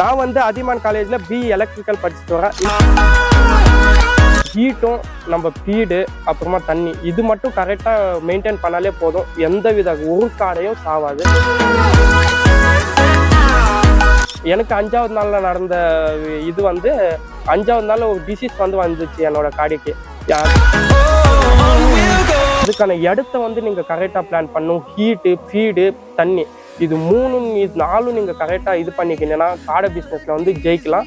நான் வந்து அதிமான் காலேஜில் பி எலக்ட்ரிக்கல் படிச்சுட்டு வரேன். ஹீட்டும் நம்ம பீடு அப்புறமா தண்ணி. இது மட்டும் கரெக்டாக மெயின்டைன் பண்ணாலே போதும். எந்த வித ஒரு காடையும் சாவாது. எனக்கு அஞ்சாவது நாளில் நடந்த இது வந்து அஞ்சாவது நாள் ஒரு டிசீஸ் வந்து வந்துச்சு என்னோட காடிக்கு. யார்? அதுக்கான இடத்த வந்து நீங்கள் கரெக்டாக பிளான் பண்ணும் ஹீட்டு ஃபீடு தண்ணி. இது மூணும் இது நாலும் நீங்கள் கரெக்டாக இது பண்ணிக்கிங்கன்னா காடை பிஸ்னஸில் வந்து ஜெயிக்கலாம்.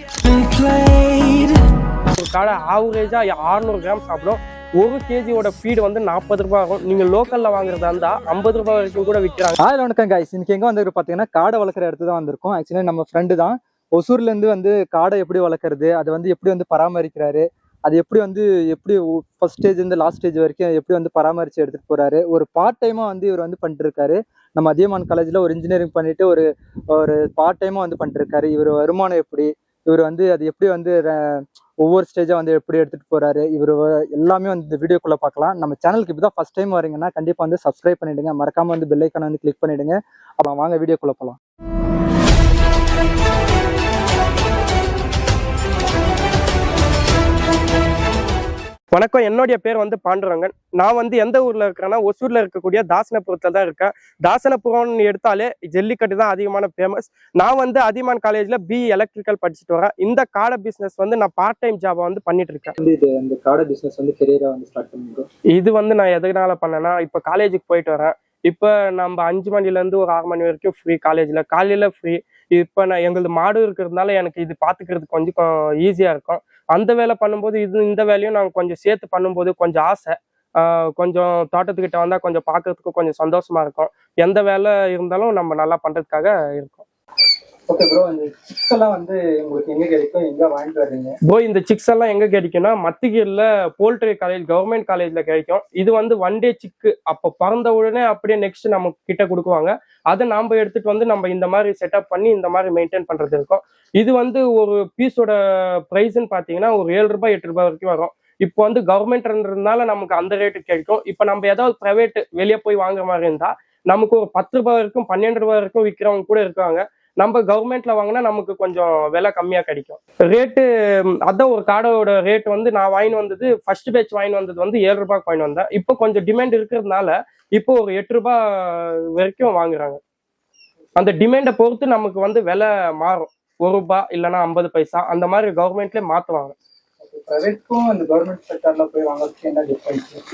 ஒரு காடை ஆவரேஜாக 600 கிராம் சாப்பிடும். ஒரு கேஜியோட ஃபீடு வந்து நாற்பது ரூபாய் ஆகும். நீங்க லோக்கல்ல வாங்குறதா இருந்தா ஐம்பது ரூபாய் வரைக்கும் கூட விற்கிறாங்க ஹாய் வணக்கம் கைஸ் இன்னைக்கு எங்க வந்து பாத்தீங்கன்னா காடை வளர்க்குற இடத்து தான் வந்திருக்கும். ஆக்சுவலி நம்ம ஃப்ரெண்டு தான். ஒசூர்ல இருந்து வந்து காடை எப்படி வளர்க்குறது அதை வந்து எப்படி வந்து பராமரிக்கிறாரு அது எப்படி வந்து எப்படி ஃபர்ஸ்ட் ஸ்டேஜ் இருந்து லாஸ்ட் ஸ்டேஜ் வரைக்கும் எப்படி வந்து பராமரிச்சு எடுத்துட்டு போறாரு ஒரு பார்ட் டைமா வந்து இவர் வந்து பண்ணிட்டு இருக்காரு. நம்ம அதியமான் காலேஜில் ஒரு இன்ஜினியரிங் பண்ணிட்டு ஒரு ஒரு பார்ட் டைமாக வந்து பண்ணிட்டுருக்காரு இவர் வருமானம் எப்படி? இவர் வந்து அது எப்படி வந்து ர- ஒவ்வொரு ஸ்டேஜாக வந்து எப்படி எடுத்துகிட்டு போகிறாரு இவர் எல்லாமே வந்து இந்த வீடியோக்குள்ளே பார்க்கலாம் நம்ம சேனலுக்கு இப்பதான் ஃபஸ்ட் டைம் வரீங்கன்னா கண்டிப்பாக வந்து சப்ஸ்கிரைப் பண்ணிவிடுங்க மறக்காமல் வந்து பெல்லைக்கான வந்து கிளிக் பண்ணிவிடுங்க அப்புறம் வாங்க வீடியோக்குள்ளே போகலாம் வணக்கம். என்னுடைய பேர் வந்து பாண்டுரங்கன். நான் வந்து எந்த ஊர்ல இருக்கிறேன்னா ஒசூர்ல இருக்கக்கூடிய தாசனபுரத்துல தான் இருக்கேன். தாசனபுரம்னு எடுத்தாலே ஜல்லிக்கட்டு தான் அதிகமான ஃபேமஸ் நான் வந்து அதிமான் காலேஜ்ல பி எலக்ட்ரிக்கல் படிச்சுட்டு வரேன். இந்த காடை பிசினஸ் வந்து நான் பார்ட் டைம் ஜாபா வந்து பண்ணிட்டு இருக்கேன். இது இந்த காடை பிசினஸ் வந்து கெரியரா வந்து ஸ்டார்ட் பண்ணிருக்கோம் இது வந்து நான் எதனால பண்ணேன்னா இப்போ காலேஜுக்கு போயிட்டு வரேன். இப்போ நம்ம அஞ்சு மணில இருந்து ஒரு ஆறு மணி வரைக்கும் ஃப்ரீ காலேஜ்ல காலையில ஃப்ரீ இப்போ நான் எங்களது மாடு இருக்கிறதுனால எனக்கு இது பாத்துக்கிறதுக்கு கொஞ்சம் ஈஸியா இருக்கும். அந்த வேலை பண்ணும்போது இது இந்த வேலையும் நாங்கள் கொஞ்சம் சேர்த்து பண்ணும்போது கொஞ்சம் ஆசை. கொஞ்சம் தோட்டத்துக்கிட்ட வந்தால் கொஞ்சம் பார்க்கறதுக்கு கொஞ்சம் சந்தோஷமா இருக்கும். எந்த வேலை இருந்தாலும் நம்ம நல்லா பண்ணுறதுக்காக இருக்கும். ஓகே ப்ரோ இந்த சிக்ஸ் எல்லாம் வந்து உங்களுக்கு எங்க கிடைக்கும்? எங்க வாங்கிட்டு வர்றீங்க? ப்ரோ இந்த சிக்ஸ் எல்லாம் எங்க கிடைக்கும்னா மத்திகீரில் போல்ட்ரி காலேஜ் கவர்மெண்ட் காலேஜ்ல கிடைக்கும். இது வந்து ஒன் டே சிக்கு அப்போ பிறந்த உடனே அப்படியே நெக்ஸ்ட் நம்ம கிட்ட கொடுக்குவாங்க. அதை நாம எடுத்துட்டு வந்து நம்ம இந்த மாதிரி செட்டப் பண்ணி இந்த மாதிரி மெயின்டைன் பண்றது இருக்கும். இது வந்து ஒரு பீஸோட ப்ரைஸ்ன்னு பார்த்தீங்கன்னா ஒரு ஏழு ரூபாய் எட்டு ரூபாய் வரைக்கும் வரும். இப்போ வந்து கவர்மெண்ட்ன்றதுனால நமக்கு அந்த ரேட்டு கிடைக்கும். இப்போ நம்ம ஏதாவது ப்ரைவேட் வெளியே போய் வாங்குற மாதிரி இருந்தா நமக்கு ஒரு பத்து ரூபாய் வரைக்கும் பன்னெண்டு ரூபாய் வரைக்கும் விற்கிறவங்க கூட இருக்காங்க. நம்ம கவர்மெண்ட்ல வாங்கினா நமக்கு கொஞ்சம் விலை கம்மியா கிடைக்கும். ரேட்டு அதான் ஒரு காடோட ரேட் வந்து நான் வாங்கிட்டு வந்தது ஃபர்ஸ்ட் பேட்ச் வாங்கிட்டு வந்தது வந்து ஏழு ரூபாய்க்கு வாங்கிட்டு வந்தேன். இப்போ கொஞ்சம் டிமாண்ட் இருக்கிறதுனால இப்போ ஒரு எட்டு ரூபாய் வரைக்கும் வாங்குறாங்க. அந்த டிமாண்டை பொறுத்து நமக்கு வந்து விலை மாறும். ஒரு ரூபாய் இல்லைன்னா ஐம்பது பைசா அந்த மாதிரி கவர்மெண்ட்லேயே மாற்றுவாங்க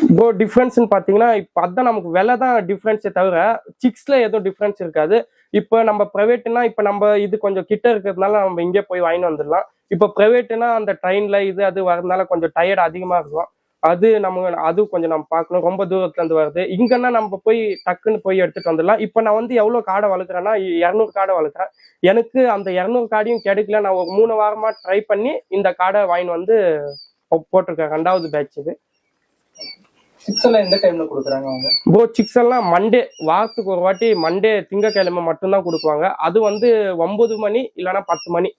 இப்போ டிஃப்ரென்ஸ்னு பார்த்தீங்கன்னா இப்போ அதான் நமக்கு விலை தான் டிஃப்ரென்ஸே தவிர சிக்ஸ்ல எதுவும் டிஃப்ரென்ஸ் இருக்காது. இப்போ நம்ம ப்ரைவேட்னா இப்போ நம்ம இது கொஞ்சம் கிட்ட இருக்கிறதுனால நம்ம இங்கே போய் வாங்கிட்டு வந்துடலாம். இப்போ ப்ரைவேட்னா அந்த ட்ரெயின்ல இது அது வரதுனால கொஞ்சம் டயர்ட் அதிகமாக இருக்கும். அது நம்ம அது கொஞ்சம் நம்ம பார்க்கணும். ரொம்ப தூரத்துல இருந்து வருது. இங்கன்னா நம்ம போய் டக்குன்னு போய் எடுத்துட்டு வந்துடலாம். இப்போ நான் வந்து எவ்வளோ காடை வளர்க்குறேன்னா இரநூறு காடை வளர்க்குறேன். எனக்கு அந்த இரநூறு காடையும் கிடைக்கல. நான் ஒரு மூணு வாரமா ட்ரை பண்ணி இந்த காடை வாங்கிட்டு வந்து போட்டிருக்கேன். ரெண்டாவது பேட்ச் இது. ப்ரோ சிக்ஸ் எல்லாம் மண்டே வாரத்துக்கு ஒரு வாட்டி மண்டே திங்கக்கிழமை மட்டும்தான் கொடுக்குவாங்க. அது வந்து ஒன்பது மணி இல்லைன்னா பத்து மணி.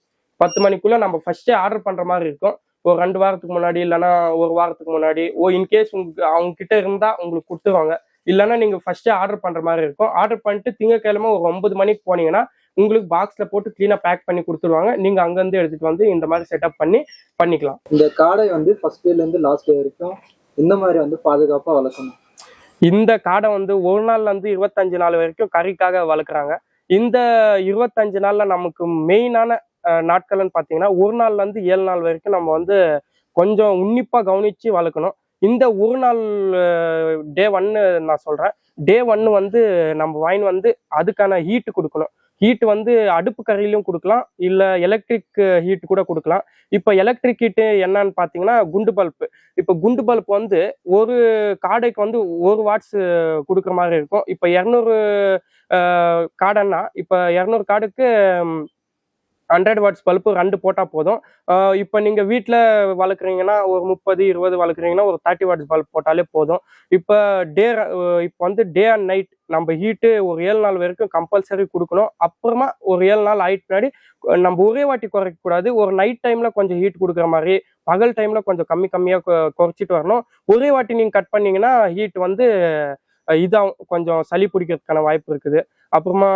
பத்து மணிக்குள்ள நம்ம ஃபர்ஸ்டே ஆர்டர் பண்ற மாதிரி இருக்கும். ஒரு ரெண்டு வாரத்துக்கு முன்னாடி இல்லைன்னா ஒரு வாரத்துக்கு முன்னாடி. ஓ இன்கேஸ் உங்களுக்கு அவங்க கிட்ட இருந்தா உங்களுக்கு கொடுத்துருவாங்க. இல்லைன்னா நீங்க ஃபர்ஸ்டே ஆர்டர் பண்ற மாதிரி இருக்கும். ஆர்டர் பண்ணிட்டு திங்கக்கிழமை ஒரு ஒன்பது மணிக்கு போனீங்கன்னா உங்களுக்கு பாக்ஸ்ல போட்டு கிளீனா பேக் பண்ணி கொடுத்துருவாங்க. நீங்க அங்கிருந்து எடுத்துட்டு வந்து இந்த மாதிரி செட்டப் பண்ணி பண்ணிக்கலாம். இந்த காடை வந்து ஃபர்ஸ்ட் டேல இருந்து லாஸ்ட் டே வரைக்கும் இந்த மாதிரி வந்து பாதுகாப்பா வளர்க்கணும். இந்த காடை வந்து ஒரு நாள்ல இருந்து இருபத்தஞ்சு நாள் வரைக்கும் கறிக்காக வளர்க்குறாங்க. இந்த இருபத்தஞ்சு நாள்ல நமக்கு மெயினான நாட்கள்னு பார்த்தீங்கன்னா ஒரு நாள்லேருந்து ஏழு நாள் வரைக்கும் நம்ம வந்து கொஞ்சம் உன்னிப்பாக கவனித்து வளர்க்கணும். இந்த ஒரு நாள் டே ஒன்னு நான் சொல்கிறேன் டே ஒன்று வந்து நம்ம வாயின் வந்து அதுக்கான ஹீட்டு கொடுக்கணும். ஹீட் வந்து அடுப்பு கரையிலும் கொடுக்கலாம். இல்லை எலக்ட்ரிக் ஹீட் கூட கொடுக்கலாம். இப்போ எலக்ட்ரிக் ஹீட்டு என்னன்னு பார்த்தீங்கன்னா குண்டு பல்ப்பு. இப்போ குண்டு பல்ப் வந்து ஒரு காடைக்கு வந்து ஒரு வாட்ஸ் கொடுக்குற மாதிரி இருக்கும். இப்போ இரநூறு காடைன்னா இப்போ இரநூறு காடுக்கு ஹண்ட்ரட் வாட்ஸ் பல்பு ரெண்டு போட்டால் போதும். இப்போ நீங்கள் வீட்டில் வளர்க்குறீங்கன்னா ஒரு முப்பது இருபது வளர்க்குறீங்கன்னா ஒரு தேர்ட்டி வாட்ஸ் பல்ப் போட்டாலே போதும். இப்போ டே இப்போ வந்து டே அண்ட் நைட் நம்ம ஹீட்டு ஒரு ஏழு நாள் வரைக்கும் கம்பல்சரி கொடுக்கணும். அப்புறமா ஒரு ஏழு நாள் ஆயிட்டு பின்னாடி நம்ம ஒரே வாட்டி குறைக்கக்கூடாது ஒரு நைட் டைமில் கொஞ்சம் ஹீட் கொடுக்குற மாதிரி பகல் டைமில் கொஞ்சம் கம்மி கம்மியாக கொ- குறைச்சிட்டு வரணும். ஒரே வாட்டி நீங்கள் கட் பண்ணிங்கன்னா ஹீட் வந்து இதாகும் கொஞ்சம் சளி பிடிக்கிறதுக்கான வாய்ப்பு இருக்குது. அப்புறமா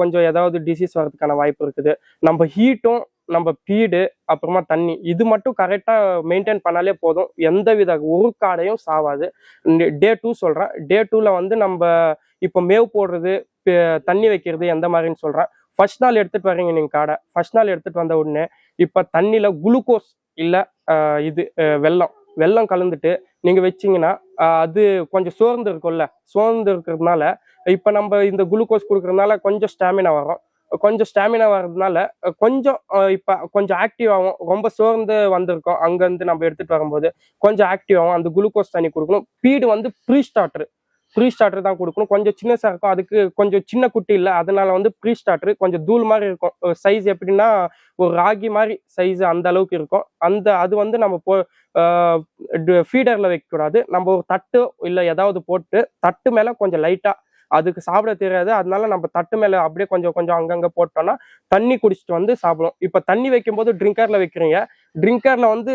கொஞ்சம் ஏதாவது டிசீஸ் வர்றதுக்கான வாய்ப்பு இருக்குது. நம்ம ஹீட்டும் நம்ம பீடு அப்புறமா தண்ணி இது மட்டும் கரெக்டாக மெயின்டைன் பண்ணாலே போதும். எந்த வித ஒரு காடையும் சாவாது. டே டூ சொல்கிறேன் டே டூவில் வந்து நம்ம இப்போ மேவ் போடுறது தண்ணி வைக்கிறது எந்த மாதிரின்னு சொல்கிறேன் ஃபர்ஸ்ட் நாள் எடுத்துகிட்டு வரீங்க நீங்கள் காடை. ஃபர்ஸ்ட் நாள் எடுத்துகிட்டு வந்த உடனே இப்போ தண்ணியில் குளுக்கோஸ் இல்லை இது வெள்ளம் வெள்ளம் வெல்லம் கலந்துட்டு நீங்கள் வச்சீங்கன்னா அது கொஞ்சம் சோர்ந்து இருக்கும்ல. சோர்ந்து இருக்கிறதுனால இப்போ நம்ம இந்த குளுக்கோஸ் கொடுக்கறதுனால கொஞ்சம் ஸ்டாமினா வரும். கொஞ்சம் ஸ்டாமினா வர்றதுனால கொஞ்சம் இப்போ கொஞ்சம் ஆக்டிவ் ஆகும். ரொம்ப சோர்ந்து வந்திருக்கோம். அங்கேருந்து நம்ம எடுத்துகிட்டு வரும்போது கொஞ்சம் ஆக்டிவ் ஆகும். அந்த குளுக்கோஸ் தண்ணி கொடுக்கணும். பீடு வந்து ப்ரீ ஸ்டார்டர் ப்ரீ ஸ்டார்டர் தான் கொடுக்கணும். கொஞ்சம் சின்னசாக இருக்கும் அதுக்கு கொஞ்சம் சின்ன குட்டி இல்லை. அதனால வந்து ப்ரீ ஸ்டார்டர் கொஞ்சம் தூள் மாதிரி இருக்கும். சைஸ் எப்படின்னா ஒரு ராகி மாதிரி சைஸ் அந்த அளவுக்கு இருக்கும். அந்த அது வந்து நம்ம போ ஃபீடரில் வைக்கக்கூடாது நம்ம ஒரு தட்டு இல்லை ஏதாவது போட்டு தட்டு மேலே கொஞ்சம் லைட்டாக அதுக்கு சாப்பிட தெரியாது. அதனால நம்ம தட்டு மேலே அப்படியே கொஞ்சம் கொஞ்சம் அங்கங்கே போட்டோம்னா தண்ணி குடிச்சிட்டு வந்து சாப்பிடும் இப்போ தண்ணி வைக்கும்போது ட்ரிங்கரில் வைக்கிறீங்க. ட்ரிங்கரில் வந்து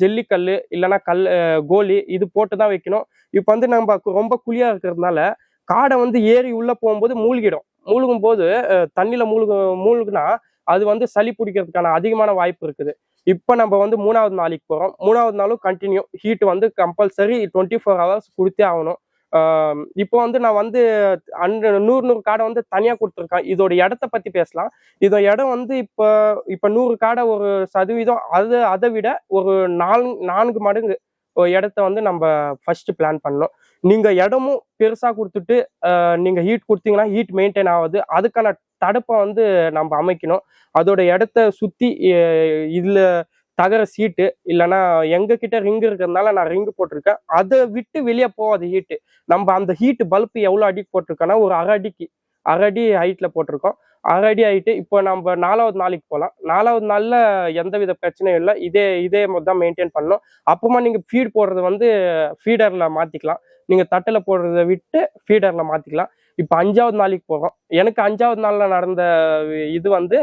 ஜல்லிக்கல் இல்லைன்னா கல் கோலி இது போட்டு தான் வைக்கணும். இப்போ வந்து நம்ம கு- ரொம்ப குழியாக இருக்கிறதுனால காடை வந்து ஏறி உள்ளே போகும்போது மூழ்கிடும். மூழ்கும் போது தண்ணியில் மூழ்கு மூழ்குனா அது வந்து சளி பிடிக்கிறதுக்கான அதிகமான வாய்ப்பு இருக்குது. இப்போ நம்ம வந்து மூணாவது நாளைக்கு போகிறோம் மூணாவது நாளும் கண்டினியூ ஹீட் வந்து கம்பல்சரி டுவெண்ட்டி ஃபோர் ஹவர்ஸ் கொடுத்தே ஆகணும். இப்போ வந்து நான் வந்து அன்று நூறு நூறு காடை வந்து தனியாக கொடுத்துருக்கேன். இதோட இடத்த பற்றி பேசலாம். இதோட இடம் வந்து இப்போ இப்போ நூறு காடை ஒரு சதவீதம் அது அதை விட ஒரு நாலு நான்கு மடங்கு இடத்த வந்து நம்ம ஃபர்ஸ்ட் பிளான் பண்ணோம் நீங்கள் இடமும் பெருசாக கொடுத்துட்டு நீங்கள் ஹீட் கொடுத்தீங்கன்னா ஹீட் மெயின்டைன் ஆகுது. அதுக்கான தடுப்பை வந்து நம்ம அமைக்கணும். அதோட இடத்த சுற்றி இதில் தகர சீட்டு இல்லைன்னா எங்ககிட்ட ரிங்கு இருக்கிறதுனால நான் ரிங்கு போட்டிருக்கேன். அதை விட்டு வெளியே போகாது ஹீட்டு நம்ம அந்த ஹீட்டு பல்ப் எவ்வளோ அடிக்கு போட்டிருக்கோன்னா ஒரு அரை அடிக்கு அரை அடி போட்டிருக்கோம். அரை அடி ஹைட்டு இப்போ நம்ம நாலாவது நாளைக்கு போகலாம். நாலாவது நாளில் எந்த வித பிரச்சனையும் இல்லை. இதே இதே தான் மெயின்டைன் பண்ணணும். அப்புறமா நீங்கள் ஃபீட் போடுறது வந்து ஃபீடரில் மாற்றிக்கலாம் நீங்கள் தட்டில் போடுறத விட்டு ஃபீடரில் மாற்றிக்கலாம் இப்போ அஞ்சாவது நாளைக்கு போகிறோம் எனக்கு அஞ்சாவது நாளில் நடந்த இது வந்து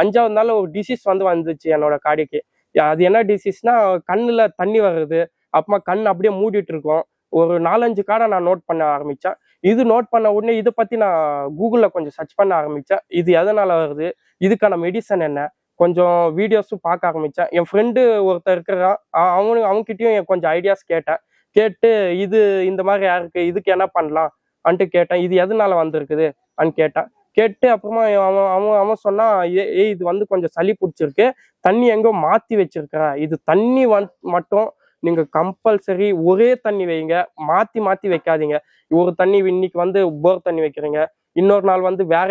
அஞ்சாவது நாளில் ஒரு டிசீஸ் வந்து வந்துச்சு என்னோட காடிக்கு அது என்ன டிசீஸ்னா கண்ணில் தண்ணி வருது. அப்புறமா கண் அப்படியே மூடிட்டு இருக்கோம் ஒரு நாலஞ்சு காடை நான் நோட் பண்ண ஆரம்பித்தேன் இது நோட் பண்ண உடனே இதை பற்றி நான் கூகுளில் கொஞ்சம் சர்ச் பண்ண ஆரம்பித்தேன் இது எதனால் வருது? இதுக்கான மெடிசன் என்ன? கொஞ்சம் வீடியோஸும் பார்க்க ஆரம்பித்தேன் என் ஃப்ரெண்டு ஒருத்தர் இருக்கிறான். அவனு அவங்ககிட்டயும் என் கொஞ்சம் ஐடியாஸ் கேட்டேன். கேட்டு இது இந்த மாதிரி யாருக்கு? இதுக்கு என்ன பண்ணலாம்? அன்ட்டு கேட்டேன். இது எதனால வந்திருக்குது? அன்னு கேட்டேன். கேட்டு அப்புறமா அவன் அவன் அவன் சொன்னான் ஏ ஏய், இது வந்து கொஞ்சம் சளி பிடிச்சிருக்கு. தண்ணி எங்கோ மாத்தி வச்சிருக்கிற. இது தண்ணி வந் மட்டும் நீங்க கம்பல்சரி ஒரே தண்ணி வைங்க. மாத்தி மாத்தி வைக்காதீங்க. ஒரு தண்ணி இன்னைக்கு வந்து போர் தண்ணி வைக்கிறீங்க. இன்னொரு நாள் வந்து வேற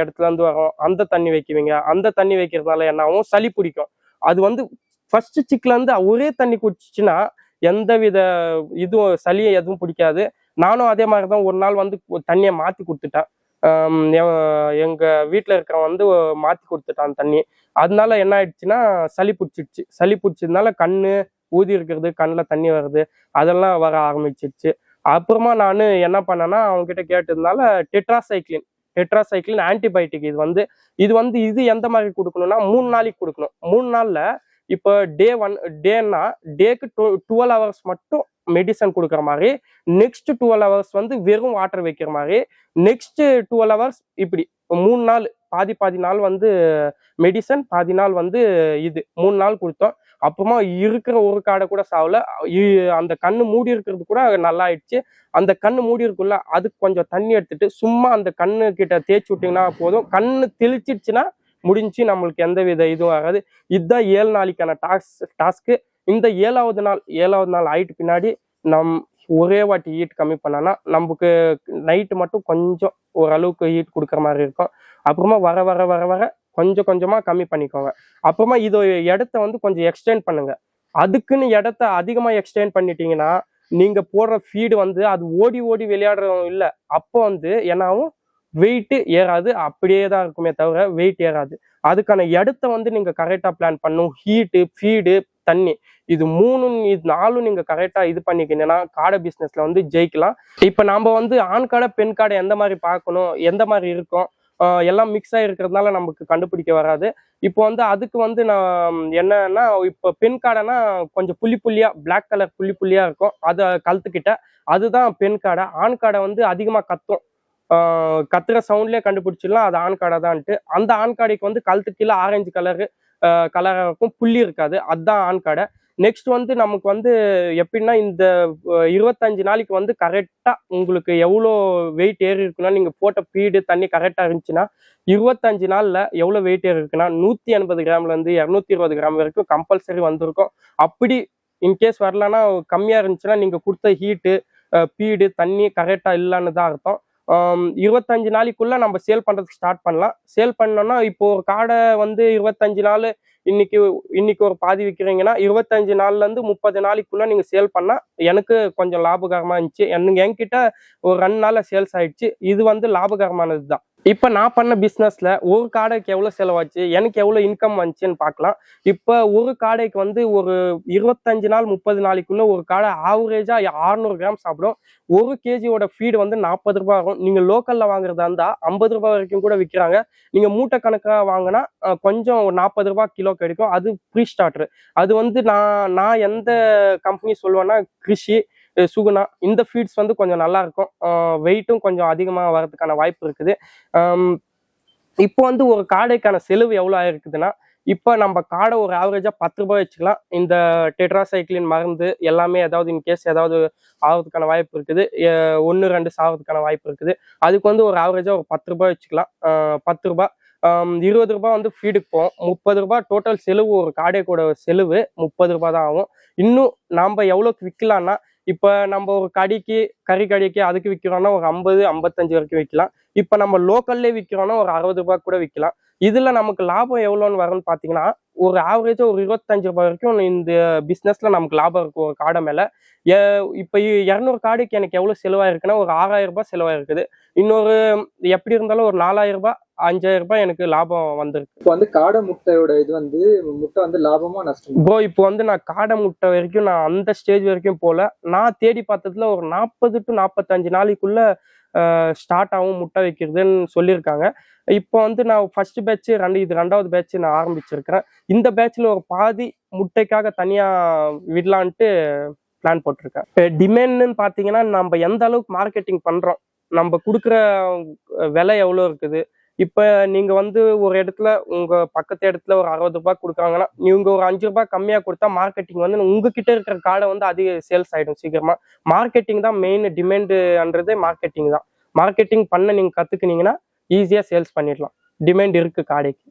இடத்துல இருந்து வரும். அந்த தண்ணி வைக்குவீங்க. அந்த தண்ணி வைக்கிறதுனால என்ன ஆகும் சளி பிடிக்கும். அது வந்து ஃபர்ஸ்ட் சிக்ல இருந்து ஒரே தண்ணி குடிச்சிச்சுன்னா எந்த வித இதுவும் சளியை எதுவும் பிடிக்காது. நானும் அதே மாதிரி தான் ஒரு நாள் வந்து தண்ணியை மாத்தி கொடுத்துட்டேன். எங்கள் வீட்டில் இருக்கிறவன் வந்து மாற்றி கொடுத்துட்டான் தண்ணி. அதனால என்ன ஆயிடுச்சுன்னா சளி பிடிச்சிடுச்சு. சளி பிடிச்சதுனால கண் ஊதி இருக்கிறது கண்ணில் தண்ணி வருது அதெல்லாம் வர ஆரம்பிச்சிருச்சு அப்புறமா நான் என்ன பண்ணேன்னா அவங்ககிட்ட கேட்டதுனால டெட்ராசைக்ளின் டெட்ராசைக்ளின் ஆன்டிபயோட்டிக் இது வந்து இது வந்து இது எந்த மாதிரி கொடுக்கணும்னா மூணு நாளைக்கு கொடுக்கணும். மூணு நாளில் இப்போ டே ஒன் டேன்னா டேக்கு டுவெல் ஹவர்ஸ் மட்டும் மெடிசன் கொடுக்குற மாதிரி நெக்ஸ்ட் டுவெல் ஹவர்ஸ் வந்து வெறும் வாட்டர் வைக்கிற மாதிரி நெக்ஸ்ட் டுவெல் ஹவர்ஸ் இப்படி மூணு நாள் பாதி பாதி நாள் வந்து மெடிசன் பாதி நாள் வந்து இது மூணு நாள் கொடுத்தோம். அப்புறமா இருக்கிற ஒரு காடை கூட சாவல இ- அந்த கண்ணு மூடி இருக்கிறது கூட நல்லா ஆயிடுச்சு. அந்த கண்ணு மூடி இருக்குல்ல அதுக்கு கொஞ்சம் தண்ணி எடுத்துட்டு சும்மா அந்த கண்ணு கிட்ட தேய்ச்சி விட்டீங்கன்னா போதும். கண்ணு தெளிச்சிடுச்சுன்னா முடிஞ்சு நம்மளுக்கு எந்த வித இதுவும் ஆகாது. இதுதான் ஏழு நாளைக்கான டாஸ்க் டாஸ்க்கு. இந்த ஏழாவது நாள் ஏழாவது நாள் ஆயிட்டு பின்னாடி நம் ஒரே வாட்டி ஹீட் கம்மி பண்ணோன்னா நமக்கு நைட்டு மட்டும் கொஞ்சம் ஓரளவுக்கு ஹீட் கொடுக்குற மாதிரி இருக்கும். அப்புறமா வர வர வர வர கொஞ்சம் கொஞ்சமாக கம்மி பண்ணிக்கோங்க. அப்புறமா இது இடத்த வந்து கொஞ்சம் எக்ஸ்டெண்ட் பண்ணுங்க. அதுக்குன்னு இடத்த அதிகமாக எக்ஸ்டெண்ட் பண்ணிட்டீங்கன்னா நீங்கள் போடுற ஃபீடு வந்து அது ஓடி ஓடி விளையாடுறதும் இல்லை. அப்போ வந்து என்னாகும் வெயிட்டு ஏறாது. அப்படியே தான் இருக்குமே தவிர வெயிட் ஏறாது. அதுக்கான இடத்த வந்து நீங்கள் கரெக்டாக பிளான் பண்ணும். ஹீட்டு ஃபீடு தண்ணி. இது மூணு இது நாலும் நீங்கள் கரெக்டாக இது பண்ணிக்கிங்கன்னா காடை பிஸ்னஸில் வந்து ஜெயிக்கலாம். இப்போ நாம வந்து ஆண் காடை பெண் காடை எந்த மாதிரி பார்க்கணும் எந்த மாதிரி இருக்கும் எல்லாம் மிக்ஸ் ஆகிருக்கிறதுனால நமக்கு கண்டுபிடிக்க வராது. இப்போ வந்து அதுக்கு வந்து நான் என்னன்னா இப்போ பெண் காடைனா கொஞ்சம் புள்ளி புள்ளியா பிளாக் கலர் புள்ளி புள்ளியாக இருக்கும். அதை கழுத்துக்கிட்ட. அதுதான் பெண் காடை. ஆண் காடை வந்து அதிகமாக கத்தும். கத்துற சவுண்ட்லேயே கண்டுபிடிச்சிடலாம். அது ஆண் காடை தான்ட்டு அந்த ஆண் காடைக்கு வந்து கழுத்து கீழே ஆரஞ்சு கலரு கலராக இருக்கும் புள்ளி இருக்காது. அதுதான் ஆண் கடை. நெக்ஸ்ட் வந்து நமக்கு வந்து எப்படின்னா இந்த இருபத்தஞ்சு நாளைக்கு வந்து கரெக்டாக உங்களுக்கு எவ்வளோ வெயிட் ஏறி இருக்குன்னா நீங்கள் போட்ட பீடு தண்ணி கரெக்டாக இருந்துச்சுன்னா இருபத்தஞ்சு நாளில் எவ்வளோ வெயிட் ஏறி இருக்குன்னா நூற்றி எண்பது கிராம்லேருந்து இரநூத்தி இருபது கிராம் வரைக்கும் கம்பல்சரி வந்திருக்கும். அப்படி இன்கேஸ் வரலன்னா கம்மியாக இருந்துச்சுன்னா நீங்கள் கொடுத்த ஹீட்டு பீடு தண்ணி கரெக்டாக இல்லைன்னு தான் அர்த்தம். இருபத்தஞ்சு நாளைக்குள்ள நம்ம சேல் பண்றதுக்கு ஸ்டார்ட் பண்ணலாம். சேல் பண்ணோம்னா இப்போ ஒரு காடை வந்து இருபத்தஞ்சு நாள் இன்னைக்கு இன்னைக்கு ஒரு பாதி விற்கிறீங்கன்னா இருபத்தஞ்சு நாள்ல இருந்து முப்பது நாளைக்குள்ள நீங்க சேல் பண்ணா எனக்கு கொஞ்சம் லாபகரமா இருந்துச்சு. எனக்கு என்கிட்ட ஒரு ரெண்டு நாள்ல சேல்ஸ் ஆயிடுச்சு. இது வந்து லாபகரமானது தான் இப்போ நான் பண்ண பிஸ்னஸில் ஒரு காடைக்கு எவ்வளோ செலவாச்சு? எனக்கு எவ்வளோ இன்கம் வந்துச்சுன்னு பார்க்கலாம். இப்போ ஒரு காடைக்கு வந்து ஒரு இருபத்தஞ்சு நாள் முப்பது நாளைக்குள்ளே ஒரு காடை ஆவரேஜாக அறுநூறு கிராம் சாப்பிடும். ஒரு கேஜியோட ஃபீடு வந்து நாற்பது ரூபாய் ஆகும். நீங்கள் லோக்கலில் வாங்குறதா இருந்தால் ஐம்பது ரூபாய் வரைக்கும் கூட விற்கிறாங்க நீங்கள் மூட்டை கணக்காக வாங்கினா கொஞ்சம் ஒரு நாற்பது ரூபா கிலோ கிடைக்கும். அது ப்ரீ ஸ்டார்டர் அது வந்து நான் நான் எந்த கம்பெனி சொல்லுவேன்னா கிருஷி. சுகுணா இந்த ஃபீட்ஸ் வந்து கொஞ்சம் நல்லா இருக்கும். வெயிட்டும் கொஞ்சம் அதிகமாக வரதுக்கான வாய்ப்பு இருக்குது. இப்போ வந்து ஒரு காடைக்கான செலவு எவ்வளோ ஆயிருக்குதுன்னா இப்போ நம்ம காடை ஒரு ஆவரேஜாக பத்து ரூபாய் வச்சுக்கலாம். இந்த டெட்ராசைக்ளின் மருந்து எல்லாமே ஏதாவது இன்கேஸ் ஏதாவது ஆகிறதுக்கான வாய்ப்பு இருக்குது. ஒன்று ரெண்டு சாகிறதுக்கான வாய்ப்பு இருக்குது. அதுக்கு வந்து ஒரு ஆவரேஜாக ஒரு பத்து ரூபாய் வச்சுக்கலாம். பத்து ரூபாய். இருபது ரூபாய் வந்து ஃபீடுக்கு முப்பது ரூபாய் டோட்டல் செலவு ஒரு காடை கூட செலவு முப்பது ரூபாய் தான் ஆகும். இன்னும் நாம் எவ்வளோக்கு விற்கலான்னா இப்போ நம்ம ஒரு கடிக்கு கறி கடிக்கு அதுக்கு விற்கிறோம்னா ஒரு ஐம்பது ஐம்பத்தஞ்சு வரைக்கும் விற்கலாம். இப்போ நம்ம லோக்கல்லே விற்கிறோம்னா ஒரு அறுபது ரூபாய் கூட விற்கலாம். இதில் நமக்கு லாபம் எவ்வளோன்னு வரும்னு பார்த்தீங்கன்னா ஒரு ஆவரேஜா ஒரு இருபத்தஞ்சு ரூபாய் வரைக்கும் இந்த பிஸ்னஸ்ல நமக்கு லாபம் இருக்கும் ஒரு காடை மேல. இப்போ இரநூறு காடைக்கு எனக்கு எவ்வளவு செலவாயிருக்குன்னா ஒரு ஆறாயிரம் ரூபாய் செலவாயிருக்குது. இன்னொரு எப்படி இருந்தாலும் ஒரு நாலாயிரம் ரூபாய் அஞ்சாயிரம் ரூபாய் எனக்கு லாபம் வந்திருக்கு. இப்போ வந்து காடை முட்டையோட இது வந்து முட்டை வந்து லாபமா நஷ்டமா? ப்ரோ இப்போ வந்து நான் காடை முட்டை வரைக்கும் நான் அந்த ஸ்டேஜ் வரைக்கும் போல நான் தேடி பார்த்ததுல ஒரு நாற்பது டு நாற்பத்தஞ்சு நாளைக்குள்ள ஸ்டார்ட் ஆகும் முட்டை வைக்கிறதுன்னு சொல்லியிருக்காங்க. இப்போ வந்து நான் ஃபர்ஸ்ட் பேட்ச் ரெண்டு இது ரெண்டாவது பேட்ச் நான் ஆரம்பிச்சிருக்கிறேன். இந்த பேட்ச்ல ஒரு பாதி முட்டைக்காக தனியா விடலான்ட்டு பிளான் போட்டிருக்கேன். இப்போ டிமாண்ட்னு பார்த்தீங்கன்னா நம்ம எந்த அளவுக்கு மார்க்கெட்டிங் பண்றோம் நம்ம கொடுக்குற விலை எவ்வளோ இருக்குது இப்போ நீங்க வந்து ஒரு இடத்துல உங்க பக்கத்து இடத்துல ஒரு அறுபது ரூபாய் கொடுக்குறாங்கன்னா நீங்க ஒரு அஞ்சு ரூபாய் கம்மியா கொடுத்தா மார்க்கெட்டிங் வந்து உங்ககிட்ட இருக்கிற காடை வந்து அதிக சேல்ஸ் ஆயிடும் சீக்கிரமா. மார்க்கெட்டிங் தான் மெயின் டிமாண்டுன்றது மார்க்கெட்டிங் தான். மார்க்கெட்டிங் பண்ண நீங்க கத்துக்கினீங்கன்னா ஈஸியா சேல்ஸ் பண்ணிடலாம். டிமாண்ட் இருக்கு காடைக்கு.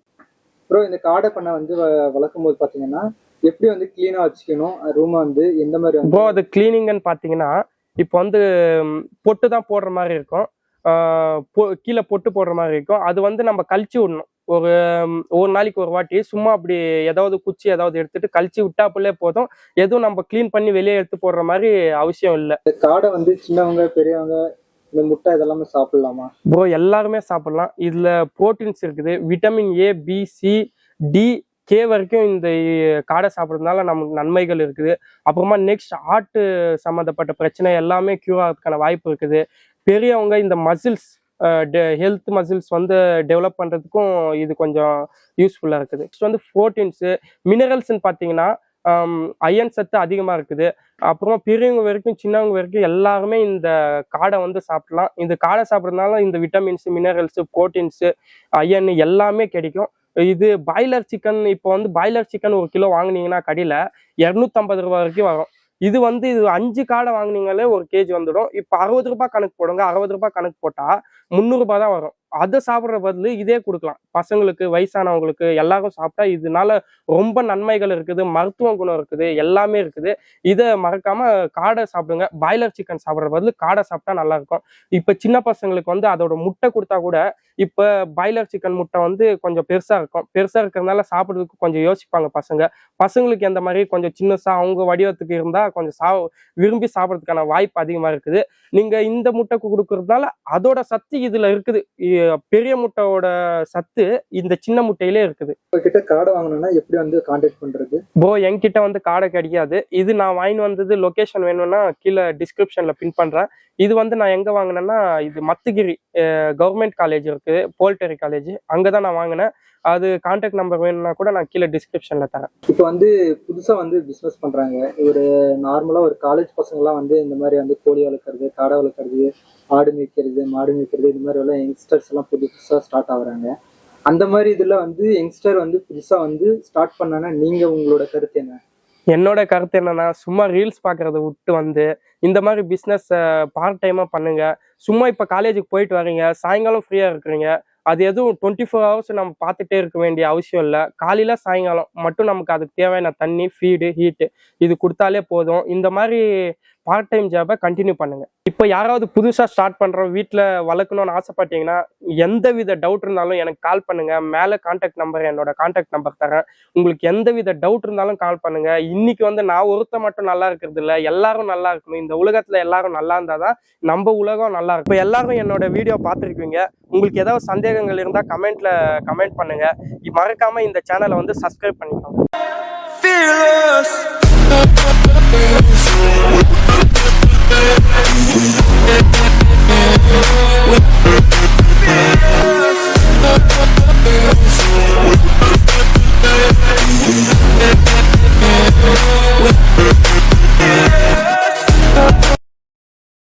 ப்ரோ இந்த காடை பண்ணை வந்து வளர்க்கும் போது பாத்தீங்கன்னா எப்படி வந்து கிளீனா வச்சுக்கணும்? ரூமை வந்து எந்த மாதிரி ப்ரோ அது கிளீனிங்னு பார்த்தீங்கன்னா இப்போ வந்து பொட்டு தான் போடுற மாதிரி இருக்கும். கீழே பொட்டு போடுற மாதிரி இருக்கும். அது வந்து நம்ம கழிச்சு விடணும். ஒரு ஒரு நாளைக்கு ஒரு வாட்டி சும்மா அப்படி ஏதாவது குச்சி ஏதாவது எடுத்துட்டு கழிச்சு விட்டாப்புலே போதும். எதுவும் நம்ம க்ளீன் பண்ணி வெளியே எடுத்து போடுற மாதிரி அவசியம் இல்லை. காடை வந்து சின்னவங்க பெரியவங்க இந்த முட்டை இதெல்லாமே சாப்பிடலாமா? ப்ரோ எல்லாருமே சாப்பிடலாம். இதுல புரோட்டீன்ஸ் இருக்குது. Vitamin A B C D K வரைக்கும் இந்த காடை சாப்பிட்றதுனால நமக்கு நன்மைகள் இருக்குது. அப்புறமா நெக்ஸ்ட் ஆட்டு சம்மந்தப்பட்ட பிரச்சனை எல்லாமே க்யூர் ஆகிறதுக்கான வாய்ப்பு இருக்குது. பெரியவங்க இந்த மசில்ஸ் ஹெல்த் மசில்ஸ் வந்து டெவலப் பண்ணுறதுக்கும் இது கொஞ்சம் யூஸ்ஃபுல்லாக இருக்குது. நெக்ஸ்ட் வந்து ப்ரோட்டீன்ஸு மினரல்ஸ்ன்னு பார்த்தீங்கன்னா அயன் சத்து அதிகமாக இருக்குது. அப்புறமா பெரியவங்க வரைக்கும் சின்னவங்க வரைக்கும் எல்லாருமே இந்த காடை வந்து சாப்பிடலாம். இந்த காடை சாப்பிட்றதுனால இந்த விட்டமின்ஸ் மினரல்ஸு ப்ரோட்டீன்ஸு அயன் எல்லாமே கிடைக்கும். இது பாய்லர் சிக்கன் இப்போ வந்து பாய்லர் சிக்கன் ஒரு கிலோ வாங்கினீங்கன்னா கடையில் இரநூத்தம்பது ரூபாய் வரைக்கும் வரும். இது வந்து இது அஞ்சு காடை வாங்குனீங்களே ஒரு கேஜி வந்துடும். இப்போ அறுபது ரூபாய் கணக்கு போடுங்க. அறுபது ரூபாய் கணக்கு போட்டால் முந்நூறுரூபா தான் வரும். அதை சாப்பிட்ற பதிலு இதே கொடுக்கலாம். பசங்களுக்கு வயசானவங்களுக்கு எல்லாரும் சாப்பிட்டா இதனால ரொம்ப நன்மைகள் இருக்குது மருத்துவ குணம் இருக்குது எல்லாமே இருக்குது. இதை மறக்காம காடை சாப்பிடுங்க. பாய்லர் சிக்கன் சாப்பிட்ற பதில் காடை சாப்பிட்டா நல்லா இருக்கும் இப்போ சின்ன பசங்களுக்கு வந்து அதோட முட்டை கொடுத்தா கூட இப்போ பாய்லர் சிக்கன் முட்டை வந்து கொஞ்சம் பெருசா இருக்கும். பெருசா இருக்கிறதுனால சாப்பிட்றதுக்கு கொஞ்சம் யோசிப்பாங்க பசங்க. பசங்களுக்கு எந்த மாதிரி கொஞ்சம் சின்னசா அவங்க வடிவத்துக்கு இருந்தா கொஞ்சம் சா விரும்பி சாப்பிட்றதுக்கான வாய்ப்பு அதிகமா இருக்குது. நீங்க இந்த முட்டை கொடுக்கறதுனால அதோட சத்து இதுல இருக்குது. இ- பெரிய முட்டையோட சத்து இந்த சின்ன முட்டையிலே இருக்குது. உங்ககிட்ட காடை வாங்கணும்னா எப்படி வந்து கான்டாக்ட் பண்றது? ப்ரோ என்கிட்ட வந்து காடை கிடைக்காது. இது நான் வாங்கி வந்தது லொகேஷன் வேணும்னா கீழே டிஸ்கிரிப்ஷன்ல பின் பண்றேன். இது வந்து நான் எங்க வாங்கினேன்னா இது மத்துகிரி கவர்மெண்ட் காலேஜ் இருக்கு போல்டரி காலேஜ் அங்கதான் நான் வாங்கினேன். அது கான்டாக்ட் நம்பர் வேணும்னா கூட நான் கீழே டிஸ்கிரிப்ஷன்ல தரேன். இப்போ வந்து புதுசா வந்து பிசினஸ் பண்றாங்க. ஒரு நார்மலா ஒரு காலேஜ் பசங்கலாம் வந்து இந்த மாதிரி வந்து கோழி வளர்க்குறது காடை வளர்க்குறது ஆடு மேய்க்கிறது மாடு மேய்க்கிறது இது மாதிரி எல்லாம் யங்ஸ்டர்ஸ் எல்லாம் புது புதுசாக ஸ்டார்ட் ஆகுறாங்க. அந்த மாதிரி இதில் வந்து யங்ஸ்டர் வந்து புதுசாக வந்து ஸ்டார்ட் பண்ணனா நீங்க உங்களோட கருத்து என்ன? என்னோட கருத்து என்னன்னா சும்மா ரீல்ஸ் பார்க்கறத விட்டு வந்து இந்த மாதிரி பிஸ்னஸ் பார்ட் டைமா பண்ணுங்க. சும்மா இப்போ காலேஜுக்கு போயிட்டு வரீங்க சாயங்காலம் ஃப்ரீயா இருக்கிறீங்க. அது எதுவும் டுவெண்ட்டி ஃபோர் ஹவர்ஸ் நம்ம பார்த்துட்டே இருக்க வேண்டிய அவசியம் இல்லை. காலையில் சாயங்காலம் மட்டும் நமக்கு அதுக்கு தேவையான தண்ணி ஃபீடு ஹீட்டு இது கொடுத்தாலே போதும். இந்த மாதிரி பார்ட் டைம் ஜாபை கண்டினியூ பண்ணுங்க. இப்போ யாராவது புதுசாக ஸ்டார்ட் பண்ணுறோம் வீட்டில் வளர்க்கணும்னு ஆசைப்பட்டீங்கன்னா எந்த வித டவுட் இருந்தாலும் எனக்கு கால் பண்ணுங்க. மேலே கான்டாக்ட் நம்பர் என்னோட கான்டாக்ட் நம்பர் தரேன். உங்களுக்கு எந்த வித டவுட் இருந்தாலும் கால் பண்ணுங்க. இன்னைக்கு வந்து நான் ஒருத்த மட்டும் நல்லா இருக்கிறது இல்லை எல்லாரும் நல்லா இருக்கணும். இந்த உலகத்தில் எல்லாரும் நல்லா இருந்தால் தான் நம்ம உலகம் நல்லா இருக்கும். இப்போ எல்லாரும் என்னோட வீடியோ பார்த்துருக்கீங்க. உங்களுக்கு ஏதாவது சந்தேகங்கள் இருந்தால் கமெண்ட்ல கமெண்ட் பண்ணுங்க. மறக்காம இந்த சேனலை வந்து சப்ஸ்கிரைப் பண்ணிக்கோங்க. Yeah.